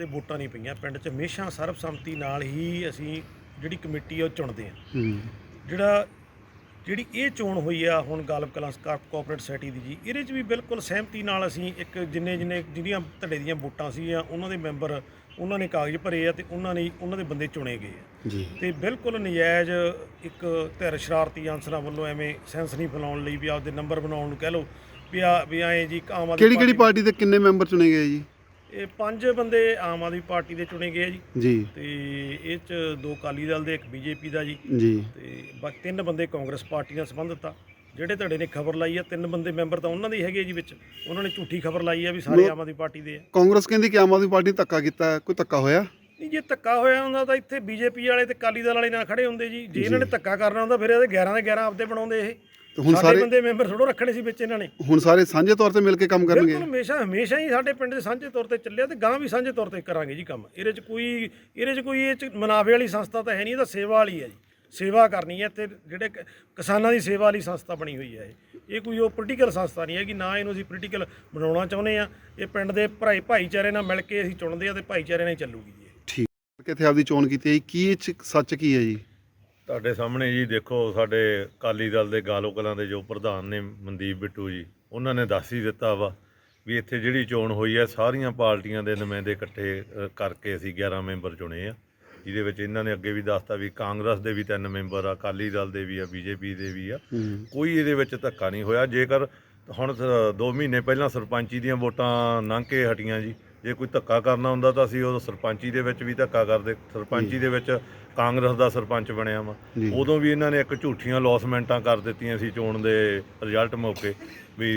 ਕਦੇ ਵੋਟਾਂ ਨਹੀਂ ਪਈਆਂ। ਪਿੰਡ 'ਚ ਹਮੇਸ਼ਾ ਸਰਬਸੰਮਤੀ ਨਾਲ ਹੀ ਅਸੀਂ ਜਿਹੜੀ ਕਮੇਟੀ ਆ ਉਹ ਚੁਣਦੇ ਆ ਜਿਹੜਾ ਜਿਹੜੀ ਇਹ ਚੋਣ ਹੋਈ ਆ ਹੁਣ ਗਾਲਬ ਕਲਾਂ ਕੋਆਪਰੇਟ ਸੋਸਾਇਟੀ ਦੀ ਜੀ ਇਹਦੇ 'ਚ ਵੀ ਬਿਲਕੁਲ ਸਹਿਮਤੀ ਨਾਲ ਅਸੀਂ ਇੱਕ ਜਿੰਨੇ ਜਿੰਨੇ ਜਿਹੜੀਆਂ ਧੜੇ ਦੀਆਂ ਵੋਟਾਂ ਸੀਗੀਆਂ ਉਹਨਾਂ ਦੇ ਮੈਂਬਰ ਉਹਨਾਂ ਨੇ ਕਾਗਜ਼ ਭਰੇ ਆ ਤੇ ਉਹਨਾਂ ਨੇ ਉਹਨਾਂ ਦੇ ਬੰਦੇ ਚੁਣੇ ਗਏ ਆ। ਜੀ। ਤੇ ਬਿਲਕੁਲ ਨਜਾਇਜ਼ ਇੱਕ ਧਿਰ ਸ਼ਰਾਰਤੀ ਅਨਸਰਾਂ ਵੱਲੋਂ ਐਵੇਂ ਸੈਂਸ ਨਹੀਂ ਫੈਲਾਉਣ ਲਈ ਵੀ ਆਪਦੇ ਨੰਬਰ ਬਣਾਉਣ ਨੂੰ ਕਹਿ ਲਓ ਵੀ ਆ ਵੀ ਐਂ ਜੀ ਆਮ ਆਦਮੀ ਕਿਹੜੀ ਕਿਹੜੀ ਪਾਰਟੀ ਦੇ ਕਿੰਨੇ ਮੈਂਬਰ ਚੁਣੇ ਗਏ ਜੀ? ਇਹ ਪੰਜ ਬੰਦੇ ਆਮ ਆਦਮੀ ਪਾਰਟੀ ਦੇ ਚੁਣੇ ਗਏ ਆ ਜੀ। ਜੀ। ਤੇ ਇਹ ਚ ਦੋ ਅਕਾਲੀ ਦਲ ਦੇ ਇੱਕ ਬੀਜੇਪੀ ਦਾ ਜੀ। ਜੀ। ਤੇ ਬਾਕੀ ਤਿੰਨ ਬੰਦੇ ਕਾਂਗਰਸ ਪਾਰਟੀ ਨਾਲ ਸੰਬੰਧਿਤ ਆ ਜਿਹੜੇ ਧੜੇ ਨੇ ਖਬਰ ਲਾਈ ਆ ਤਿੰਨ ਬੰਦੇ ਮੈਂਬਰ ਤਾਂ ਉਹਨਾਂ ਦੇ ਹੀ ਹੈਗੇ ਜੀ ਵਿੱਚ। ਉਹਨਾਂ ਨੇ ਝੂਠੀ ਖਬਰ ਲਾਈ ਆ ਵੀ ਸਾਰੇ ਆਮ ਆਦਮੀ ਪਾਰਟੀ ਦੇ ਆ। ਕਾਂਗਰਸ ਕਹਿੰਦੀ ਕਿ ਆਮ ਆਦਮੀ ਪਾਰਟੀ ਧੱਕਾ ਕੀਤਾ। ਕੋਈ ਧੱਕਾ ਹੋਇਆ? ਨਹੀਂ ਜੇ ਧੱਕਾ ਹੋਇਆ ਹੁੰਦਾ ਤਾਂ ਇੱਥੇ ਬੀਜੇਪੀ ਵਾਲੇ ਤੇ ਅਕਾਲੀ ਦਲ ਵਾਲੇ ਨਾ ਖੜੇ ਹੁੰਦੇ ਜੀ। ਜੇ ਇਹਨਾਂ ਨੇ ਧੱਕਾ ਕਰਨਾ ਹੁੰਦਾ ਫਿਰ ਇਹਦੇ 11 ਦੇ 11 ਆਪਦੇ ਬਣਾਉਂਦੇ ਇਹ। ਹੁਣ ਸਾਡੇ ਸਾਰੇ ਬੰਦੇ ਮੈਂਬਰ ਥੋੜੋ ਰੱਖਣੇ ਸੀ ਵਿੱਚ ਇਹਨਾਂ ਨੇ। ਹੁਣ ਸਾਰੇ ਸਾਂਝੇ ਤੌਰ ਤੇ ਮਿਲ ਕੇ ਕੰਮ ਕਰਨਗੇ। ਬਿਲਕੁਲ ਹਮੇਸ਼ਾ ਹਮੇਸ਼ਾ ਹੀ ਸਾਡੇ ਪਿੰਡ ਦੇ ਸਾਂਝੇ ਤੌਰ ਤੇ ਚੱਲਿਆ ਤੇ ਗਾਂ ਵੀ ਸਾਂਝੇ ਤੌਰ ਤੇ ਕਰਾਂਗੇ ਜੀ ਕੰਮ। ਇਹਦੇ 'ਚ ਕੋਈ ਇਹਦੇ 'ਚ ਕੋਈ ਇਹ 'ਚ ਮੁਨਾਫੇ ਵਾਲੀ ਸੰਸਥਾ ਤਾਂ ਹੈ ਨਹੀਂ ਇਹ ਤਾਂ ਸੇਵਾ ਵਾਲੀ ਹੈ ਜੀ। ਸੇਵਾ ਕਰਨੀ ਹੈ ਤੇ ਜਿਹੜੇ ਕ- ਕਿਸਾਨਾਂ ਦੀ ਸੇਵਾ ਵਾਲੀ ਸੰਸਥਾ ਬਣੀ ਹੋਈ ਹੈ ਇਹ। ਇਹ ਕੋਈ ਉਹ ਪੋਲੀਟੀਕਲ ਸੰਸਥਾ ਨਹੀਂ ਹੈ ਕਿ ਨਾ ਇਹਨੂੰ ਅਸੀਂ ਪੋਲੀਟੀਕਲ ਬਣਾਉਣਾ ਚਾਹੁੰਦੇ ਆ ਇਹ ਪਿੰਡ ਦੇ ਭਾਈ ਭਾਈਚਾਰੇ ਨਾਲ ਮਿਲ ਕੇ ਅਸੀਂ ਚੁਣਦੇ ਆ ਤੇ ਭਾਈਚਾਰੇ ਨਾਲ ਹੀ ਚੱਲੂਗੀ ਜੀ ਇਹ। ਠੀਕ। ਕਿੱਥੇ ਆਪਦੀ ਚੋਣ ਕੀਤੀ ਹੈ ਜੀ? ਕੀ ਇਹ 'ਚ ਸੱਚ ਕੀ ਹੈ ਜੀ? ਤੁਹਾਡੇ ਸਾਹਮਣੇ ਜੀ ਦੇਖੋ ਸਾਡੇ ਅਕਾਲੀ ਦਲ ਦੇ ਗਾਲੋ ਕਲਾਂ ਦੇ ਜੋ ਪ੍ਰਧਾਨ ਨੇ ਮਨਦੀਪ ਬਿੱਟੂ ਜੀ ਉਹਨਾਂ ਨੇ ਦੱਸ ਹੀ ਦਿੱਤਾ ਵਾ ਵੀ ਇੱਥੇ ਜਿਹੜੀ ਚੋਣ ਹੋਈ ਹੈ ਸਾਰੀਆਂ ਪਾਰਟੀਆਂ ਦੇ ਨੁਮਾਇੰਦੇ ਇਕੱਠੇ ਅ, ਕਰਕੇ ਅਸੀਂ 11 ਮੈਂਬਰ ਚੁਣੇ ਆ। ਜਿਹਦੇ ਵਿੱਚ ਇਹਨਾਂ ਨੇ ਅੱਗੇ ਵੀ ਦੱਸਤਾ ਵੀ ਕਾਂਗਰਸ ਦੇ ਵੀ ਤਿੰਨ ਮੈਂਬਰ ਆ ਅਕਾਲੀ ਦਲ ਦੇ ਵੀ ਆ ਬੀਜੇਪੀ ਦੇ ਵੀ ਆ। ਕੋਈ ਇਹਦੇ ਵਿੱਚ ਧੱਕਾ ਨਹੀਂ ਹੋਇਆ। ਜੇਕਰ ਹੁਣ 2 ਮਹੀਨੇ ਪਹਿਲਾਂ ਸਰਪੰਚੀ ਦੀਆਂ ਵੋਟਾਂ ਲੰਘ ਕੇ ਹਟੀਆਂ ਜੀ ਜੇ ਕੋਈ ਧੱਕਾ ਕਰਨਾ ਹੁੰਦਾ ਤਾਂ ਅਸੀਂ ਉਹ ਸਰਪੰਚੀ ਦੇ ਵਿੱਚ ਵੀ ਧੱਕਾ ਕਰਦੇ ਸਰਪੰਚੀ ਦੇ ਵਿੱਚ ਕਾਂਗਰਸ ਦਾ ਸਰਪੰਚ ਬਣਿਆ ਵਾ। ਉਦੋਂ ਵੀ ਇਹਨਾਂ ਨੇ ਇੱਕ ਝੂਠੀਆਂ ਲੌਸਮੈਂਟਾਂ ਕਰ ਦਿੱਤੀਆਂ ਸੀ ਚੋਣ ਦੇ ਰਿਜ਼ਲਟ ਮੌਕੇ ਵੀ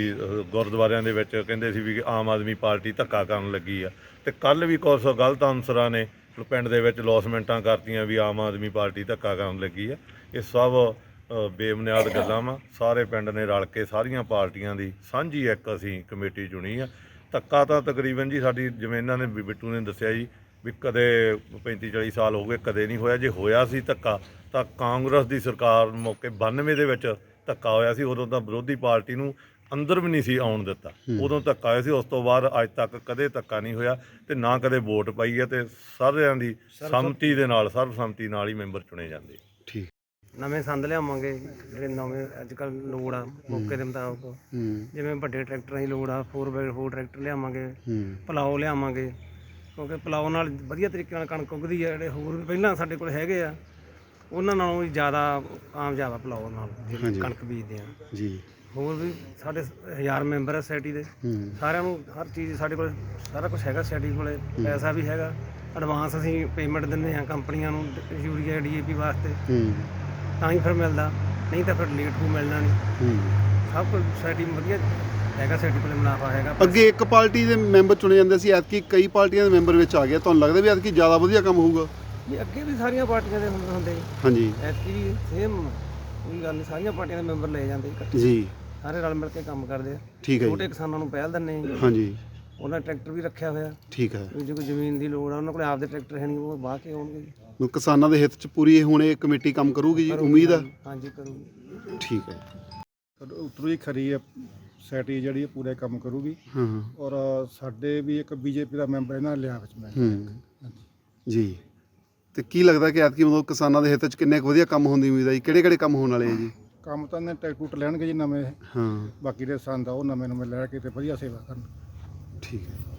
ਗੁਰਦੁਆਰਿਆਂ ਦੇ ਵਿੱਚ ਕਹਿੰਦੇ ਸੀ ਵੀ ਆਮ ਆਦਮੀ ਪਾਰਟੀ ਧੱਕਾ ਕਰਨ ਲੱਗੀ ਆ। ਤੇ ਕੱਲ ਵੀ ਕੁਝ ਗਲਤ ਅਨਸਰਾਂ ਨੇ ਪਿੰਡ ਦੇ ਵਿੱਚ ਲੌਸਮੈਂਟਾਂ ਕਰਤੀਆਂ ਵੀ ਆਮ ਆਦਮੀ ਪਾਰਟੀ ਧੱਕਾ ਕਰਨ ਲੱਗੀ ਆ। ਇਹ ਸਭ ਬੇਬੁਨਿਆਦ ਗੱਲਾਂ ਵਾ। ਸਾਰੇ ਪਿੰਡ ਨੇ ਰਲ ਕੇ ਸਾਰੀਆਂ ਪਾਰਟੀਆਂ ਦੀ ਸਾਂਝੀ ਇੱਕ ਅਸੀਂ ਕਮੇਟੀ ਚੁਣੀ ਆ। ਧੱਕਾ ਤਾਂ ਤਕਰੀਬਨ ਜੀ ਸਾਡੀ ਜਿਵੇਂ ਇਹਨਾਂ ਨੇ ਬਿੱਟੂ ਨੇ ਦੱਸਿਆ ਜੀ ਵੀ ਕਦੇ 35 40 ਸਾਲ ਹੋ ਗਏ ਕਦੇ ਨਹੀਂ ਹੋਇਆ। ਜੇ ਹੋਇਆ ਸੀ ਧੱਕਾ ਤਾਂ ਕਾਂਗਰਸ ਦੀ ਸਰਕਾਰ ਮੌਕੇ 92 ਦੇ ਵਿੱਚ ਧੱਕਾ ਹੋਇਆ ਸੀ। ਉਦੋਂ ਤਾਂ ਵਿਰੋਧੀ ਪਾਰਟੀ ਨੂੰ ਅੰਦਰ ਵੀ ਨਹੀਂ ਸੀ ਆਉਣ ਦਿੱਤਾ। ਉਦੋਂ ਧੱਕਾ ਹੋਇਆ ਸੀ ਉਸ ਤੋਂ ਬਾਅਦ ਅੱਜ ਤੱਕ ਕਦੇ ਧੱਕਾ ਨਹੀਂ ਹੋਇਆ ਤੇ ਨਾ ਕਦੇ ਵੋਟ ਪਾਈ ਹੈ ਤੇ ਸਾਰਿਆਂ ਦੀ ਸੰਮਤੀ ਦੇ ਨਾਲ ਸਰਬਸੰਮਤੀ ਨਾਲ ਹੀ ਮੈਂਬਰ ਚੁਣੇ ਜਾਂਦੇ ਠੀਕ। ਨਵੇਂ ਸੰਦ ਲਿਆਵਾਂਗੇ ਜਿਹੜੇ ਨਵੇਂ ਅੱਜ ਕੱਲ ਲੋੜ ਆ ਮੌਕੇ ਦੇ ਮੁਤਾਬਕ। ਹੂੰ। ਜਿਵੇਂ ਵੱਡੇ ਟਰੈਕਟਰਾਂ ਦੀ ਲੋੜ ਆ 4x4 ਟਰੈਕਟਰ ਲਿਆਵਾਂਗੇ ਹੂੰ। ਪਲਾਓ ਲਿਆਵਾਂਗੇ ਕਿਉਂਕਿ ਪਲਾਓ ਨਾਲ ਵਧੀਆ ਤਰੀਕੇ ਨਾਲ ਕਣਕ ਉੱਗਦੀ ਆ ਜਿਹੜੇ ਹੋਰ ਵੀ ਪਹਿਲਾਂ ਸਾਡੇ ਕੋਲ ਹੈਗੇ ਆ ਉਹਨਾਂ ਨਾਲੋਂ ਵੀ ਜ਼ਿਆਦਾ ਆਮ ਜ਼ਿਆਦਾ ਪਲਾਓ ਨਾਲ ਜਿਹੜੀ। ਕਣਕ ਬੀਜਦੇ ਆ। ਜੀ। ਹੋਰ ਵੀ ਸਾਡੇ ਹਜ਼ਾਰ ਮੈਂਬਰ ਆ ਸੋਸਾਇਟੀ ਦੇ ਸਾਰਿਆਂ ਨੂੰ ਹਰ ਚੀਜ਼ ਸਾਡੇ ਕੋਲ ਸਾਰਾ ਕੁਝ ਹੈਗਾ ਸੋਸਾਇਟੀ ਕੋਲੇ ਪੈਸਾ ਵੀ ਹੈਗਾ ਐਡਵਾਂਸ ਅਸੀਂ ਪੇਮੈਂਟ ਦਿੰਦੇ ਆ ਕੰਪਨੀਆਂ ਨੂੰ ਯੂਰੀਆ ਡੀਏਪੀ ਵਾਸਤੇ। ਤਾਂ ਹੀ ਫਿਰ ਮਿਲਦਾ ਨਹੀਂ ਤਾਂ ਫਿਰ ਲੇਟ ਹੋ ਮਿਲਣਾ ਨਹੀਂ। ਹੂੰ। ਸਭ ਕੁਝ ਸੋਸਾਇਟੀ ਵਧੀਆ ਹੈਗਾ ਸੋਸਾਇਟੀ ਕੋਲੇ ਮੁਨਾਫਾ ਹੈਗਾ ਅੱਗੇ ਇੱਕ ਪਾਰਟੀ ਦੇ ਮੈਂਬਰ ਚੁਣੇ ਜਾਂਦੇ ਸੀ ਐਤਕੀ ਕਈ ਪਾਰਟੀਆਂ ਦੇ ਮੈਂਬਰ ਵਿੱਚ ਆ ਗਿਆ। ਤੁਹਾਨੂੰ ਲੱਗਦਾ ਵੀ ਐਤਕੀ ਜ਼ਿਆਦਾ ਵਧੀਆ ਕੰਮ ਹੋਊਗਾ? ਜੀ ਅੱਗੇ ਵੀ ਸਾਰੀਆਂ ਪਾਰਟੀਆਂ ਦੇ ਹੁੰਦੇ ਹੁੰਦੇ ਹਾਂਜੀ। ਐਤਕੀ ਵੀ ਸੇਮ ਕੋਈ ਗੱਲ ਨਹੀਂ ਸਾਰੀਆਂ ਪਾਰਟੀਆਂ ਦੇ ਮੈਂਬਰ ਲਏ ਜਾਂਦੇ ਇਕੱਠੇ। ਜੀ। ਸਾਰੇ ਰਲ ਮਿਲ ਕੇ ਕੰਮ ਕਰਦੇ ਆ। ਠੀਕ ਹੈ ਛੋਟੇ ਜੀ ਕਿਸਾਨਾਂ ਨੂੰ ਪਹਿਲ ਦਿੰਦੇ ਆ ਹਾਂਜੀ। ਉਹਨਾਂ ਨੇ ਟਰੈਕਟਰ ਵੀ ਰੱਖਿਆ ਹੋਇਆ। ਠੀਕ ਹੈ। ਵੀ ਜੇ ਕੋਈ ਜ਼ਮੀਨ ਦੀ ਲੋੜ ਆ ਉਹਨਾਂ ਕੋਲ ਆਪਦੇ ਟਰੈਕਟਰ ਹੈ ਨਹੀਂ ਉਹ ਵਾਹ ਕੇ ਆਉਣਗੇ ਜੀ। ਹੁਣ ਕਿਸਾਨਾਂ ਦੇ ਹਿੱਤ 'ਚ ਪੂਰੀ ਇਹ ਹੁਣ ਇਹ ਕਮੇਟੀ ਕੰਮ ਕਰੂਗੀ ਜੀ ਉਮੀਦ ਹੈ? ਹਾਂਜੀ ਕਰੂਗੀ। ਠੀਕ ਹੈ। ਉਤਰੂ ਹੀ ਖਰੀ ਹੈ ਸੋਸਾਇਟੀ ਜਿਹੜੀ ਇਹ ਪੂਰੇ ਕੰਮ ਕਰੂਗੀ। ਹਾਂ ਹਾਂ। ਔਰ ਸਾਡੇ ਵੀ ਇੱਕ ਬੀਜੇਪੀ ਦਾ ਮੈਂਬਰ ਇਹਨਾਂ ਨੇ ਲਿਆ ਵਿੱਚ ਮੈਂ। ਹੂੰ। ਜੀ। ਤੇ ਕੀ ਲੱਗਦਾ ਕਿ ਐਤਕੀ ਮਤਲਬ ਕਿਸਾਨਾਂ ਦੇ ਹਿੱਤ 'ਚ ਕਿੰਨੇ ਕੁ ਵਧੀਆ ਕੰਮ ਹੋਣ ਦੀ ਉਮੀਦ ਹੈ ਜੀ? ਕਿਹੜੇ ਕਿਹੜੇ ਕੰਮ ਹੋਣ ਵਾਲੇ ਆ ਜੀ? ਕੰਮ ਤਾਂ ਇਹਨੇ ਟਰੈਕਟਰ ਲੈਣਗੇ ਜੀ ਨਵੇਂ। ਹਾਂ। ਬਾਕੀ ਦੇ ਸੰਦ ਆ ਉਹ ਨਵੇਂ ਨਵੇਂ ਲੈ ਕੇ ਤੇ ਵਧੀਆ ਸੇਵਾ ਕਰਨ। ਠੀਕ ਹੈ।